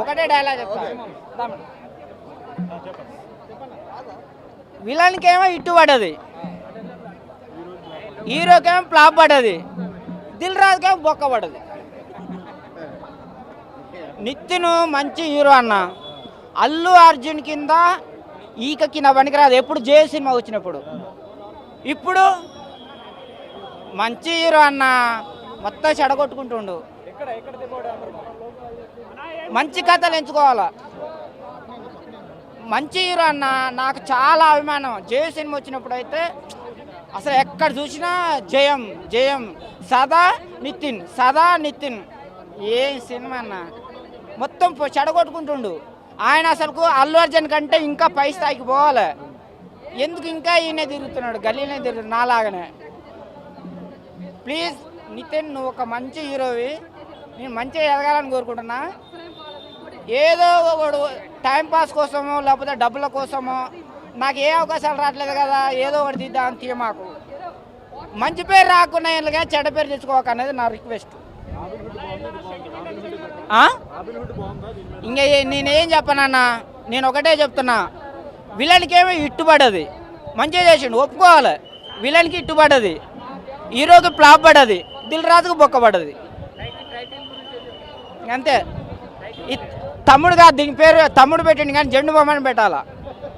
ఒకటే డైలాగ్ చెప్తా. తమ్ముడు. విలన్కి ఏమో ఇట్టు పడ్డది హీరోకేమో ఫ్లాప్ పడ్డది దిల్ రాజుకేమో బొక్క పడ్డది నితిన్ మంచి హీరో అన్న. అల్లు అర్జున్ కింద ఈక కింద పనికిరాదు. ఎప్పుడు జే సినిమా వచ్చినప్పుడు. ఇప్పుడు మంచి హీరో అన్న. మొత్తం చెడగొట్టుకుంటుండు. మంచి కథలు ఎంచుకోవాలా? మంచి హీరో అన్న నాకు చాలా అభిమానం. జయ సినిమా వచ్చినప్పుడు అయితే అసలు ఎక్కడ చూసినా జయం జయం. సదా నితిన్ సదా నితిన్. ఏం సినిమా అన్న? మొత్తం చెడగొట్టుకుంటుండు. ఆయన అసలుకు అల్లు అర్జున్ కంటే ఇంకా పై స్థాయికి పోవాలి. ఎందుకు ఇంకా ఈయనే తిరుగుతున్నాడు గల్లీనే తిరుగుతున్నాడు నాలాగనే. ప్లీజ్ నితిన్ నువ్వు ఒక మంచి హీరోవి. నేను మంచిగా ఎదగాలని కోరుకుంటున్నా. ఏదో ఒకడు టైంపాస్ కోసమో లేకపోతే డబ్బుల కోసమో నాకు ఏ అవకాశాలు రావట్లేదు కదా ఏదో ఒకటి తీద్దాం తీయమాకు మంచి పేరు రాకుండా ఇలాగా చెడ్డ పేరు తెచ్చుకోక అనేది నా రిక్వెస్ట్. ఇంకా నేనేం చెప్పనన్నా? నేను ఒకటే చెప్తున్నా. విలన్కి ఇట్టుబడది. మంచిగా చేసిండు ఒప్పుకోవాలి. విలన్కి ఇట్టుబడది. హీరోకి ప్లాప్ పడది. దిల్ రాజుకు బొక్క అంతే. తమ్ముడుగా తమ్ముడు కాదు దీని పేరు తమ్ముడు పెట్టిండు కానీ జెండు బొమ్మని పెట్టాలా?